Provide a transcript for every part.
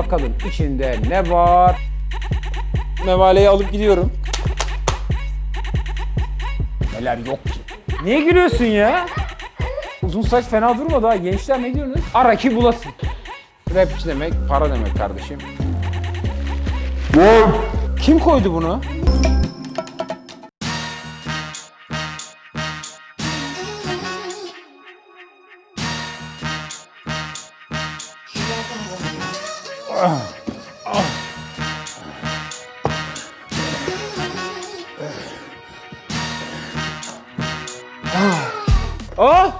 Bakalım içinde ne var? Mevaleyi alıp gidiyorum. Neler yok ki? Niye gülüyorsun ya? Uzun saç fena durmadı ha. Gençler ne diyorsunuz? Ara ki bulasın. Rapçi demek para demek kardeşim. Kim koydu bunu?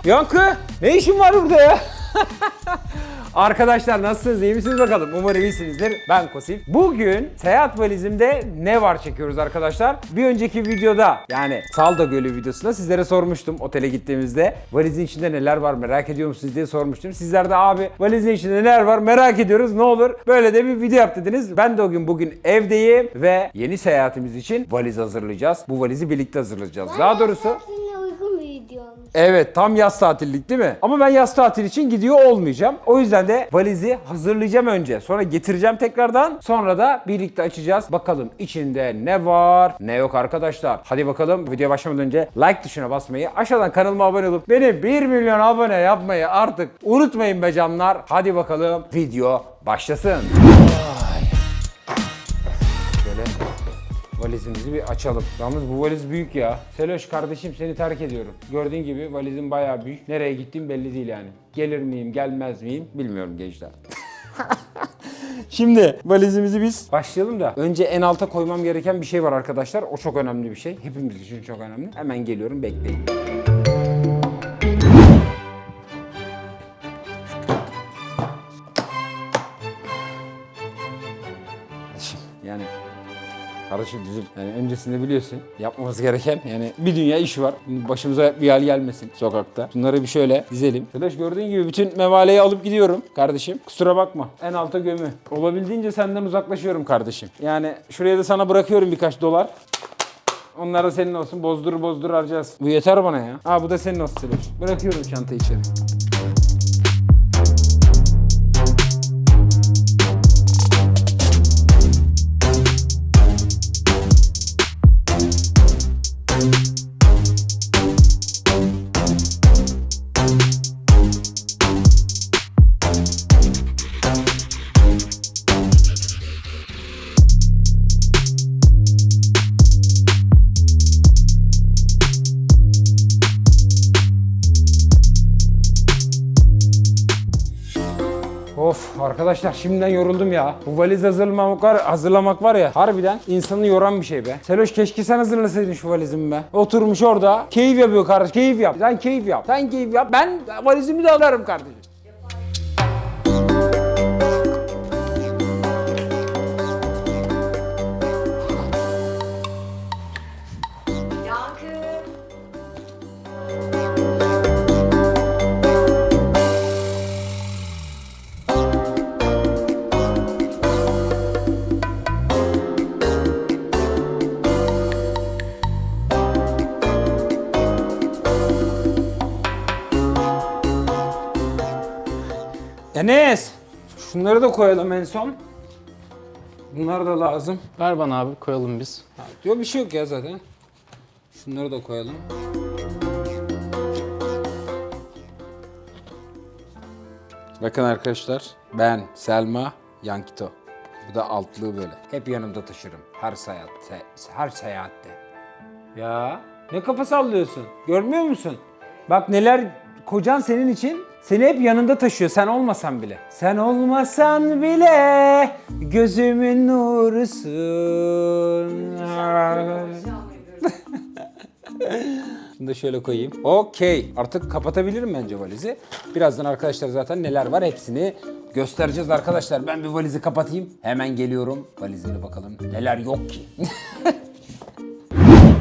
Yankı ne işin var burada ya? Arkadaşlar nasılsınız? iyi misiniz bakalım? Umarım iyisinizdir. Ben Kosif. Bugün seyahat valizimde ne var çekiyoruz arkadaşlar. Bir önceki videoda yani Salda Gölü videosunda sizlere sormuştum otele gittiğimizde. Valizin içinde neler var merak ediyor musunuz diye sormuştum. Sizler de abi valizin içinde neler var merak ediyoruz ne olur. Böyle de bir video yap dediniz. Ben de o gün bugün evdeyim ve yeni seyahatimiz için valiz hazırlayacağız. Bu valizi birlikte hazırlayacağız. Daha doğrusu Seninle uygun bir video olmuş. Evet tam yaz tatillik değil mi? Ama ben yaz tatil için gidiyor olmayacağım. O yüzden de valizi hazırlayacağım önce. Sonra getireceğim tekrardan. Sonra da birlikte açacağız. Bakalım içinde ne var ne yok arkadaşlar. Hadi bakalım videoya başlamadan önce like tuşuna basmayı, aşağıdan kanalıma abone olup beni 1 milyon abone yapmayı artık unutmayın be canlar. Hadi bakalım video başlasın. Ay. Valizimizi bir açalım. Yalnız bu valiz büyük ya. Seloş kardeşim seni terk ediyorum. Gördüğün gibi valizim bayağı büyük. Nereye gittiğim belli değil yani. Gelir miyim, gelmez miyim bilmiyorum gençler. Şimdi valizimizi biz başlayalım da önce en alta koymam gereken bir şey var arkadaşlar. O çok önemli bir şey. Hepimiz için çok önemli. Hemen geliyorum bekleyin. Kardeşim bizim yani öncesinde biliyorsun yapmamız gereken yani bir dünya iş var. Başımıza bir hal gelmesin sokakta. Bunları bir şöyle dizelim. Arkadaş gördüğün gibi bütün mevaleyi alıp gidiyorum kardeşim. Kusura bakma. En alta gömü. Olabildiğince senden uzaklaşıyorum kardeşim. Yani şuraya da sana bırakıyorum birkaç dolar. Onlar da senin olsun. Bozdur bozdur harcayacağız. Bu yeter bana ya. Aa bu da senin olsun. Bırakıyorum çantayı içeri. Arkadaşlar şimdiden yoruldum ya. Bu valiz hazırlamak var, hazırlamak var ya harbiden insanı yoran bir şey be. Seloş keşke sen hazırlasaydın şu valizimi be. Oturmuş orada keyif yapıyor kardeş keyif yap. Sen keyif yap. Sen keyif yap. Ben valizimi de alırım kardeşim. Enes! Şunları da koyalım en son. Bunlar da lazım. Ver bana abi koyalım biz. Ha, diyor bir şey yok ya zaten. Şunları da koyalım. Bakın arkadaşlar ben Selma Yankito. Bu da altlığı böyle. Hep yanımda taşırım. Her seyahatte. Her seyahatte. Ya ne kafa sallıyorsun? Görmüyor musun? Bak neler kocan senin için seni hep yanında taşıyor sen olmasan bile. Sen olmasan bile gözümün nurusun. Şunu da şöyle koyayım. Okey. Artık kapatabilirim bence valizi. Birazdan arkadaşlar zaten neler var hepsini göstereceğiz arkadaşlar. Ben bir valizi kapatayım. Hemen geliyorum. Valizine bakalım neler yok ki.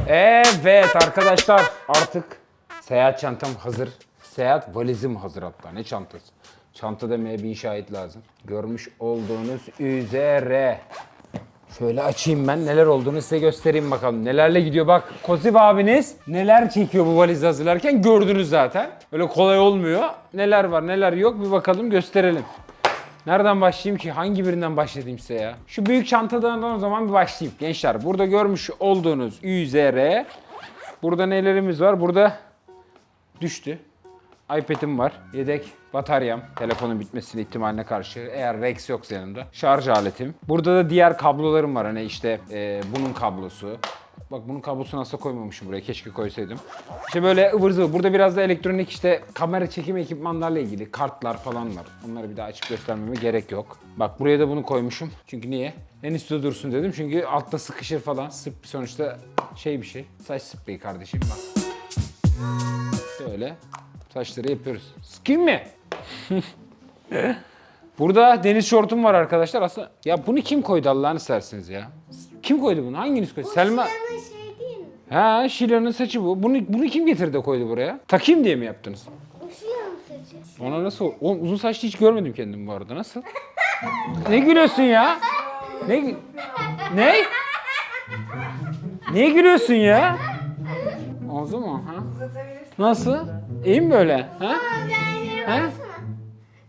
evet arkadaşlar artık seyahat çantam hazır. Seyahat valizim hazır hatta. Ne çantası? Çanta demeye bir şahit lazım. Görmüş olduğunuz üzere. Şöyle açayım ben neler olduğunu size göstereyim bakalım. Nelerle gidiyor bak Kozif abiniz neler çekiyor bu valizi hazırlarken gördünüz zaten. Öyle kolay olmuyor. Neler var neler yok bir bakalım gösterelim. Nereden başlayayım ki? Hangi birinden başlayayım size ya? Şu büyük çantadan o zaman bir başlayayım. Gençler burada görmüş olduğunuz üzere burada nelerimiz var? Burada düştü. iPad'im var. Yedek bataryam. Telefonun bitmesine ihtimaline karşı. Eğer Rex yoksa yanımda. Şarj aletim. Burada da diğer kablolarım var. Hani işte e, bunun kablosu. Bak bunun kablosunu asla koymamışım buraya. Keşke koysaydım. İşte böyle ıvır zıvır. Burada biraz da elektronik işte kamera çekim ekipmanlarla ilgili kartlar falan var. Onları bir daha açıp göstermeme gerek yok. Bak buraya da bunu koymuşum. Çünkü niye? En üstte dursun dedim. Çünkü altta sıkışır falan. Sıp sonuçta şey bir şey. Saç spreyi kardeşim bak. Böyle saçları yapıyoruz. Sıkayım mı? Burada deniz şortum var arkadaşlar. Aslında ya bunu kim koydu Allah'ını serseniz ya? Kim koydu bunu? Hanginiz koydu? Selma. Şilanın şey değil mi? Ha Şile'nin saçı bu. Bunu bunu kim getirdi de koydu buraya? Takayım diye mi yaptınız? Bu saçı. Ona nasıl? Oğlum uzun saçlı hiç görmedim kendimi bu arada. Nasıl? ne gülüyorsun ya? Ne? gü- Ne? Niye gülüyorsun ya? Oldu mu? Ha? Nasıl? İyi mi böyle? Ha? Ha?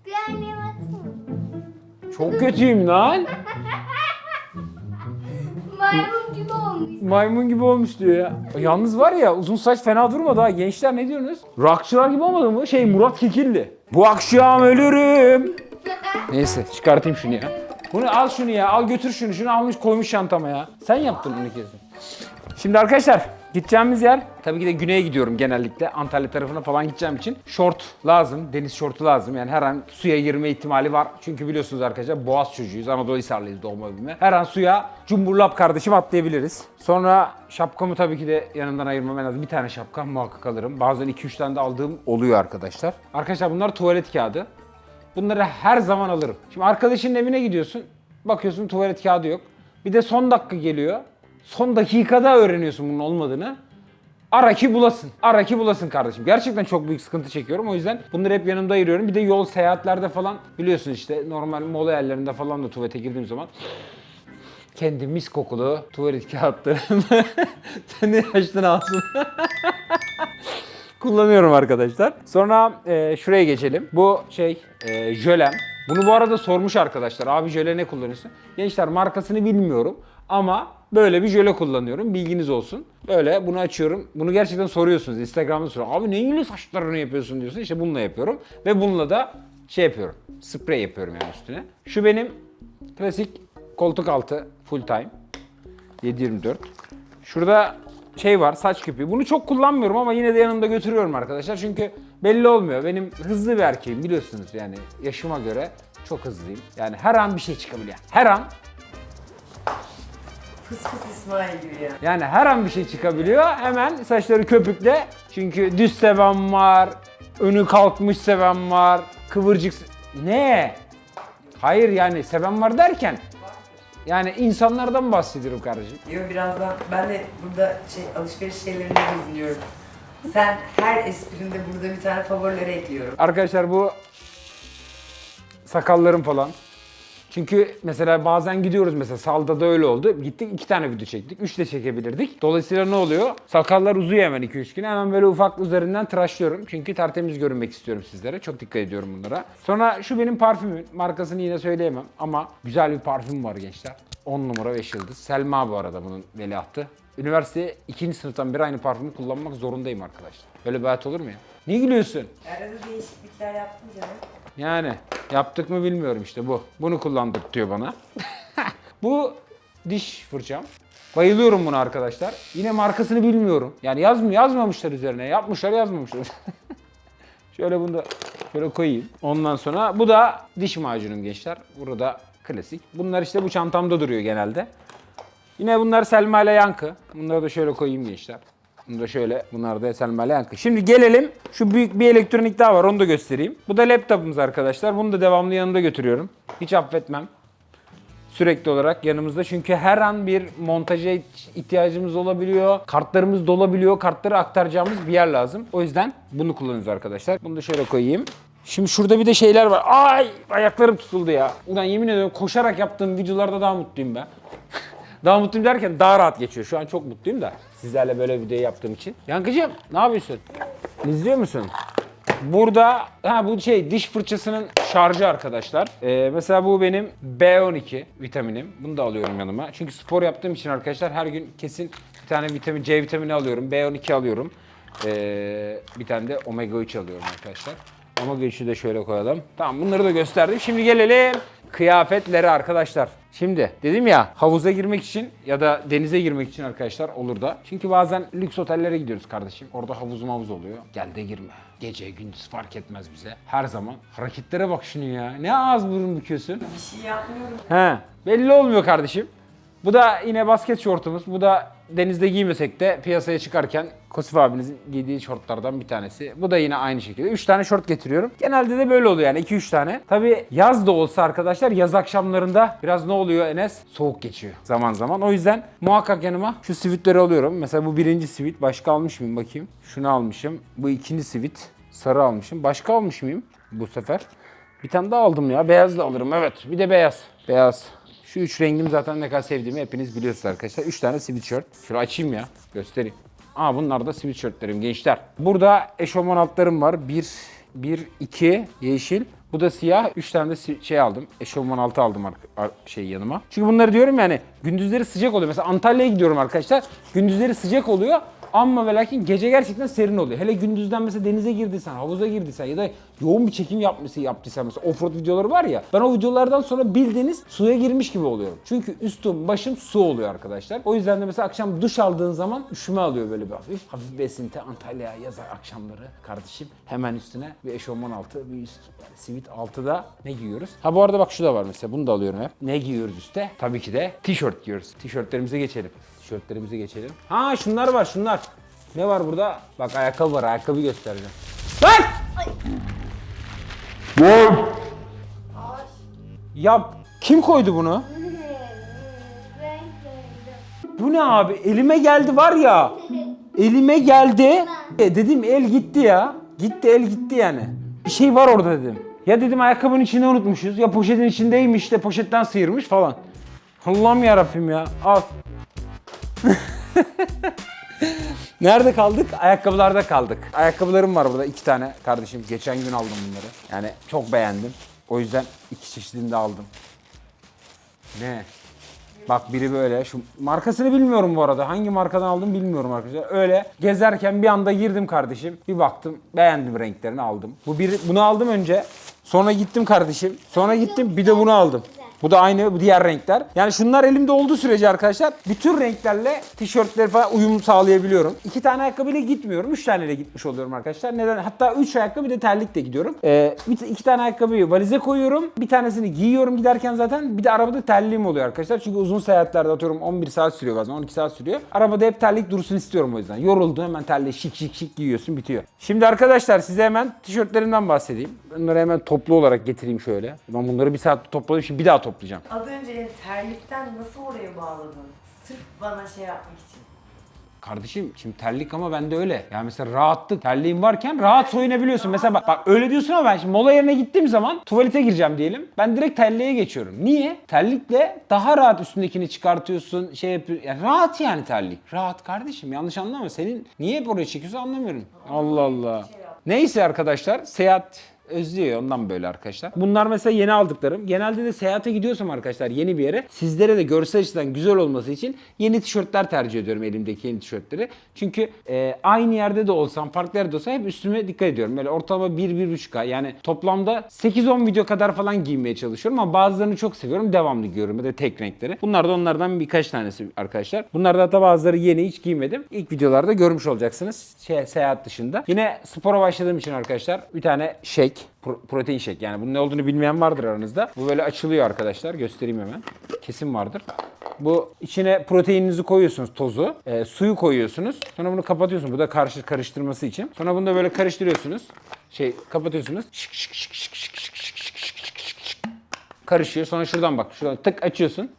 Bir aynaya baksana. Çok kötüyüm lan. Maymun gibi olmuş. Maymun gibi olmuş diyor ya. Yalnız var ya uzun saç fena durmadı ha. Gençler ne diyorsunuz? Rockçılar gibi olmadı mı? Şey Murat Kekilli. Bu akşam ölürüm. Neyse çıkartayım şunu ya. Bunu al şunu ya. Al götür şunu. Şunu almış koymuş çantama ya. Sen yaptın bunu kesin. Şimdi arkadaşlar gideceğimiz yer tabii ki de güneye gidiyorum genellikle. Antalya tarafına falan gideceğim için şort lazım. Deniz şortu lazım. Yani her an suya girme ihtimali var. Çünkü biliyorsunuz arkadaşlar Boğaz çocuğuyuz. Anadolu Hisarlıyız doğma büyüme. Her an suya cumburlap kardeşim atlayabiliriz. Sonra şapkamı tabii ki de yanımdan ayırmam en az bir tane şapka muhakkak alırım. Bazen 2-3 tane de aldığım oluyor arkadaşlar. Arkadaşlar bunlar tuvalet kağıdı. Bunları her zaman alırım. Şimdi arkadaşının evine gidiyorsun. Bakıyorsun tuvalet kağıdı yok. Bir de son dakika geliyor. Son dakikada öğreniyorsun bunun olmadığını. Ara ki bulasın. Ara ki bulasın kardeşim. Gerçekten çok büyük sıkıntı çekiyorum. O yüzden bunları hep yanımda ayırıyorum. Bir de yol seyahatlerde falan biliyorsun işte normal mola yerlerinde falan da tuvalete girdiğim zaman kendi mis kokulu tuvalet kağıtlarımı seni açtın ağzını. kullanıyorum arkadaşlar. Sonra e, şuraya geçelim. Bu şey e, jölem. Bunu bu arada sormuş arkadaşlar. Abi jöle ne kullanıyorsun? Gençler markasını bilmiyorum ama böyle bir jöle kullanıyorum. Bilginiz olsun. Böyle bunu açıyorum. Bunu gerçekten soruyorsunuz. Instagram'da soruyor. Abi neyle saçlarını yapıyorsun diyorsun. İşte bununla yapıyorum. Ve bununla da şey yapıyorum. Sprey yapıyorum yani üstüne. Şu benim klasik koltuk altı full time. 724. Şurada şey var saç küpü. Bunu çok kullanmıyorum ama yine de yanımda götürüyorum arkadaşlar. Çünkü belli olmuyor. Benim hızlı bir erkeğim biliyorsunuz yani yaşıma göre çok hızlıyım. Yani her an bir şey çıkabiliyor. Her an Fıs fıs İsmail gibi ya. yani her an bir şey çıkabiliyor. Hemen saçları köpükle. Çünkü düz seven var, önü kalkmış seven var, kıvırcık... se- Ne? Hayır yani seven var derken yani insanlardan bahsediyorum kardeşim. Diyor birazdan ben de burada şey alışveriş şeylerinde geziniyorum. Sen her esprinde burada bir tane favorileri ekliyorum. Arkadaşlar bu sakallarım falan. Çünkü mesela bazen gidiyoruz mesela salda da öyle oldu. Gittik iki tane video çektik. Üç de çekebilirdik. Dolayısıyla ne oluyor? Sakallar uzuyor hemen 2-3 güne. Hemen böyle ufak üzerinden tıraşlıyorum. Çünkü tertemiz görünmek istiyorum sizlere. Çok dikkat ediyorum bunlara. Sonra şu benim parfümüm. Markasını yine söyleyemem ama güzel bir parfüm var gençler. 10 numara 5 yıldız. Selma bu arada bunun veliahtı. Üniversite ikinci sınıftan beri aynı parfümü kullanmak zorundayım arkadaşlar. Böyle bir hayat olur mu ya? Niye gülüyorsun? Arada değişiklikler yaptın canım. Yani yaptık mı bilmiyorum işte bu. Bunu kullandık diyor bana. bu diş fırçam. Bayılıyorum buna arkadaşlar. Yine markasını bilmiyorum. Yani yazmıyor, yazmamışlar üzerine. Yapmışlar, yazmamışlar. şöyle bunu da şöyle koyayım. Ondan sonra bu da diş macunum gençler. Burada klasik. Bunlar işte bu çantamda duruyor genelde. Yine bunlar Selma ile Yankı. Bunları da şöyle koyayım gençler. Bunu da şöyle, bunlar da Selma ile Yankı. Şimdi gelelim, şu büyük bir elektronik daha var, onu da göstereyim. Bu da laptopumuz arkadaşlar. Bunu da devamlı yanımda götürüyorum. Hiç affetmem. Sürekli olarak yanımızda çünkü her an bir montaja ihtiyacımız olabiliyor. Kartlarımız dolabiliyor. Kartları aktaracağımız bir yer lazım. O yüzden bunu kullanıyoruz arkadaşlar. Bunu da şöyle koyayım. Şimdi şurada bir de şeyler var. Ay ayaklarım tutuldu ya. Ulan yemin ediyorum koşarak yaptığım videolarda daha mutluyum ben. Daha mutluyum derken daha rahat geçiyor. Şu an çok mutluyum da sizlerle böyle video yaptığım için. Yankıcığım ne yapıyorsun? İzliyor musun? Burada ha bu şey diş fırçasının şarjı arkadaşlar. Ee, mesela bu benim B12 vitaminim. Bunu da alıyorum yanıma. Çünkü spor yaptığım için arkadaşlar her gün kesin bir tane vitamin C vitamini alıyorum. B12 alıyorum. Ee, bir tane de omega 3 alıyorum arkadaşlar. Omega 3'ü de şöyle koyalım. Tamam bunları da gösterdim. Şimdi gelelim kıyafetlere arkadaşlar. Şimdi dedim ya havuza girmek için ya da denize girmek için arkadaşlar olur da. Çünkü bazen lüks otellere gidiyoruz kardeşim. Orada havuz mavuz oluyor. Gel de girme. Gece gündüz fark etmez bize. Her zaman. Hareketlere bak şunu ya. Ne ağız burun büküyorsun. Bir şey yapmıyorum. He. Belli olmuyor kardeşim. Bu da yine basket şortumuz. Bu da denizde giymesek de piyasaya çıkarken Kosif abinizin giydiği şortlardan bir tanesi. Bu da yine aynı şekilde. 3 tane şort getiriyorum. Genelde de böyle oluyor yani 2-3 tane. Tabi yaz da olsa arkadaşlar yaz akşamlarında biraz ne oluyor Enes? Soğuk geçiyor zaman zaman. O yüzden muhakkak yanıma şu sivitleri alıyorum. Mesela bu birinci sivit. Başka almış mıyım bakayım. Şunu almışım. Bu ikinci sivit. Sarı almışım. Başka almış mıyım bu sefer? Bir tane daha aldım ya. Beyaz da alırım. Evet. Bir de beyaz. Beyaz. Şu üç rengim zaten ne kadar sevdiğimi hepiniz biliyorsunuz arkadaşlar. Üç tane sweatshirt. Şöyle açayım ya. Göstereyim. Aa bunlar da sweatshirtlerim gençler. Burada eşofman altlarım var. Bir, bir, iki yeşil. Bu da siyah. Üç tane de şey aldım. Eşofman altı aldım şey yanıma. Çünkü bunları diyorum yani gündüzleri sıcak oluyor. Mesela Antalya'ya gidiyorum arkadaşlar. Gündüzleri sıcak oluyor. Ama ve lakin gece gerçekten serin oluyor. Hele gündüzden mesela denize girdiysen, havuza girdiysen ya da yoğun bir çekim yapmışsın yaptıysan mesela offroad videoları var ya. Ben o videolardan sonra bildiğiniz suya girmiş gibi oluyorum. Çünkü üstüm başım su oluyor arkadaşlar. O yüzden de mesela akşam duş aldığın zaman üşüme alıyor böyle bir hafif. Hafif bir esinti Antalya yaz akşamları kardeşim. Hemen üstüne bir eşofman altı, bir üst yani sivit altı da ne giyiyoruz? Ha bu arada bak şu da var mesela bunu da alıyorum hep. Ne giyiyoruz üstte? Tabii ki de tişört giyiyoruz. Tişörtlerimize geçelim. Tişörtlerimize geçelim. Ha şunlar var şunlar. Ne var burada? Bak ayakkabı var. Ayakkabı göstereceğim. Lan! Ya kim koydu bunu? Ben. Bu ne abi? Elime geldi var ya. Elime geldi. E, dedim el gitti ya. Gitti el gitti yani. Bir şey var orada dedim. Ya dedim ayakkabının içinde unutmuşuz. Ya poşetin içindeymiş de poşetten sıyırmış falan. Allah'ım ya Rabbim ya. Al. Nerede kaldık? Ayakkabılarda kaldık. Ayakkabılarım var burada iki tane kardeşim. Geçen gün aldım bunları. Yani çok beğendim. O yüzden iki çeşidini de aldım. Ne? Bak biri böyle. Şu markasını bilmiyorum bu arada. Hangi markadan aldım bilmiyorum arkadaşlar. Öyle gezerken bir anda girdim kardeşim. Bir baktım beğendim renklerini aldım. Bu biri bunu aldım önce. Sonra gittim kardeşim. Sonra gittim bir de bunu aldım. Bu da aynı bu diğer renkler. Yani şunlar elimde olduğu sürece arkadaşlar bütün renklerle tişörtleri falan uyum sağlayabiliyorum. İki tane ayakkabıyla gitmiyorum. Üç taneyle gitmiş oluyorum arkadaşlar. Neden? Hatta üç ayakkabı bir de terlikle gidiyorum. Ee, bir, iki tane ayakkabıyı valize koyuyorum. Bir tanesini giyiyorum giderken zaten. Bir de arabada terliğim oluyor arkadaşlar. Çünkü uzun seyahatlerde atıyorum 11 saat sürüyor bazen 12 saat sürüyor. Arabada hep terlik dursun istiyorum o yüzden. Yoruldum hemen terliği şık şık şık giyiyorsun bitiyor. Şimdi arkadaşlar size hemen tişörtlerimden bahsedeyim. Bunları hemen toplu olarak getireyim şöyle. Ben bunları bir saat topladım şimdi bir daha toplayacağım. Az önce terlikten nasıl oraya bağladın? Sırf bana şey yapmak için. Kardeşim şimdi terlik ama bende öyle. Yani mesela rahatlık. Terliğin varken rahat soyunabiliyorsun. Mesela bak, bak öyle diyorsun ama ben şimdi mola yerine gittiğim zaman tuvalete gireceğim diyelim. Ben direkt terliğe geçiyorum. Niye? Terlikle daha rahat üstündekini çıkartıyorsun. Şey yapıyor. Yani rahat yani terlik. Rahat kardeşim yanlış anlama. Senin niye hep oraya çekiyorsun anlamıyorum. Allah Allah. Neyse arkadaşlar seyahat özlüyor ondan böyle arkadaşlar. Bunlar mesela yeni aldıklarım. Genelde de seyahate gidiyorsam arkadaşlar yeni bir yere sizlere de görsel açıdan güzel olması için yeni tişörtler tercih ediyorum elimdeki yeni tişörtleri. Çünkü e, aynı yerde de olsam farklı yerde olsam hep üstüme dikkat ediyorum. Böyle ortalama 1-1,5 ay yani toplamda 8-10 video kadar falan giymeye çalışıyorum ama bazılarını çok seviyorum. Devamlı giyiyorum ya da tek renkleri. Bunlar da onlardan birkaç tanesi arkadaşlar. Bunlar da hatta bazıları yeni hiç giymedim. İlk videolarda görmüş olacaksınız. Şey, seyahat dışında. Yine spora başladığım için arkadaşlar bir tane shake Pro- protein shake yani bunun ne olduğunu bilmeyen vardır aranızda. Bu böyle açılıyor arkadaşlar. Göstereyim hemen. Kesin vardır. Bu içine proteininizi koyuyorsunuz tozu. e, suyu koyuyorsunuz. Sonra bunu kapatıyorsunuz. Bu da karşı karıştırması için. Sonra bunu da böyle karıştırıyorsunuz. Şey kapatıyorsunuz. Şık şık şık şık şık şık şık şık şık şık şık. Karışıyor. Sonra şuradan bak. Şuradan tık açıyorsun.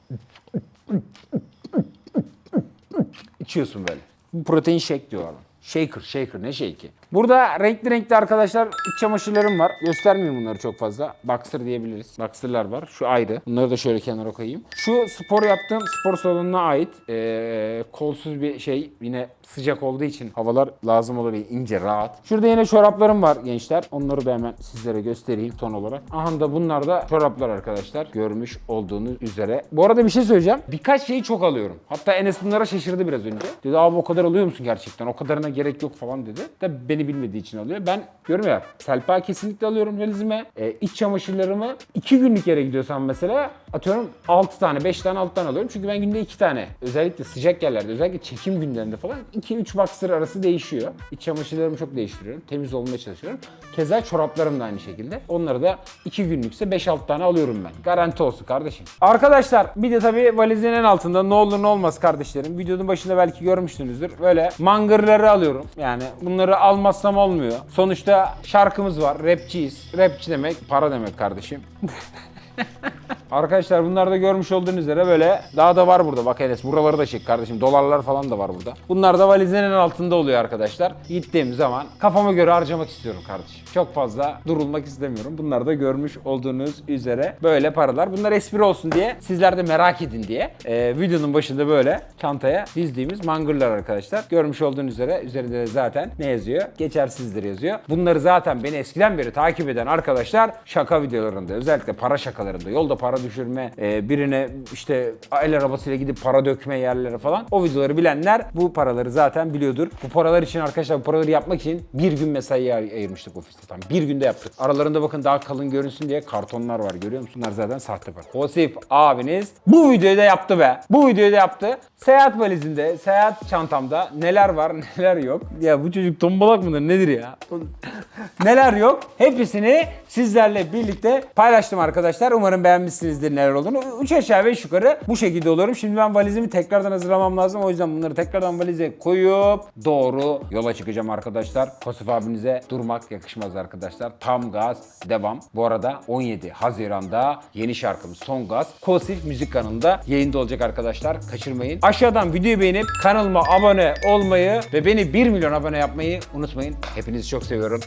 İçiyorsun böyle. Bu protein shake diyorlar. Shaker, shaker ne shake'i? Burada renkli renkli arkadaşlar iç çamaşırlarım var. Göstermeyeyim bunları çok fazla. Boxer diyebiliriz. Boxer'lar var. Şu ayrı. Bunları da şöyle kenara koyayım. Şu spor yaptığım spor salonuna ait ee, kolsuz bir şey. Yine sıcak olduğu için havalar lazım olabilir. ince, rahat. Şurada yine çoraplarım var gençler. Onları da hemen sizlere göstereyim son olarak. Aha da bunlar da çoraplar arkadaşlar. Görmüş olduğunuz üzere. Bu arada bir şey söyleyeceğim. Birkaç şeyi çok alıyorum. Hatta Enes bunlara şaşırdı biraz önce. Dedi abi o kadar alıyor musun gerçekten? O kadarına gerek yok falan dedi. Tabii beni bilmediği için alıyor. Ben diyorum ya selpa kesinlikle alıyorum valizime. E, iç çamaşırlarımı 2 günlük yere gidiyorsam mesela atıyorum 6 tane 5 tane 6 tane alıyorum. Çünkü ben günde 2 tane özellikle sıcak yerlerde özellikle çekim günlerinde falan 2-3 boxer arası değişiyor. İç çamaşırlarımı çok değiştiriyorum. Temiz olmaya çalışıyorum. Keza çoraplarım da aynı şekilde. Onları da 2 günlükse 5-6 tane alıyorum ben. Garanti olsun kardeşim. Arkadaşlar bir de tabii valizin en altında ne olur ne olmaz kardeşlerim. Videonun başında belki görmüşsünüzdür. Böyle mangırları alıyorum. Yani bunları almazsam olmuyor. Sonuçta şarkımız var. Rapçiyiz. Rapçi demek para demek kardeşim. Arkadaşlar bunlar da görmüş olduğunuz üzere böyle daha da var burada. Bak Enes buraları da çek kardeşim. Dolarlar falan da var burada. Bunlar da valizin en altında oluyor arkadaşlar. Gittiğim zaman kafama göre harcamak istiyorum kardeşim. Çok fazla durulmak istemiyorum. Bunlar da görmüş olduğunuz üzere böyle paralar. Bunlar espri olsun diye sizler de merak edin diye e, videonun başında böyle çantaya dizdiğimiz mangırlar arkadaşlar. Görmüş olduğunuz üzere üzerinde de zaten ne yazıyor? Geçersizdir yazıyor. Bunları zaten beni eskiden beri takip eden arkadaşlar şaka videolarında özellikle para şakalarında yolda para düşürme e, birine işte el arabasıyla gidip para dökme yerlere falan o videoları bilenler bu paraları zaten biliyordur. Bu paralar için arkadaşlar bu paraları yapmak için bir gün mesai ay- ayırmıştık ofiste tam. Bir günde yaptık. Aralarında bakın daha kalın görünsün diye kartonlar var görüyor musun? Bunlar zaten sahte para. Hosif abiniz bu videoyu da yaptı be. Bu videoyu da yaptı. Seyahat valizinde, seyahat çantamda neler var neler yok. Ya bu çocuk tombalak mıdır nedir ya? neler yok hepsini sizlerle birlikte paylaştım arkadaşlar. Umarım beğenmişsinizdir neler olduğunu. Üç aşağı beş yukarı bu şekilde oluyorum. Şimdi ben valizimi tekrardan hazırlamam lazım. O yüzden bunları tekrardan valize koyup doğru yola çıkacağım arkadaşlar. Kosif abinize durmak yakışmaz arkadaşlar. Tam gaz devam. Bu arada 17 Haziran'da yeni şarkımız Son Gaz Kosif müzik kanalında yayında olacak arkadaşlar. Kaçırmayın. Aşağıdan videoyu beğenip kanalıma abone olmayı ve beni 1 milyon abone yapmayı unutmayın. Hepinizi çok seviyorum.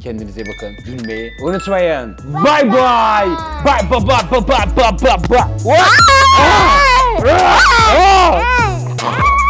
Kendinize iyi bakın. Gülmeyi unutmayın. Bye bye. Bye bye bye bye bye bye bye. What? Ah! Ah! Ah!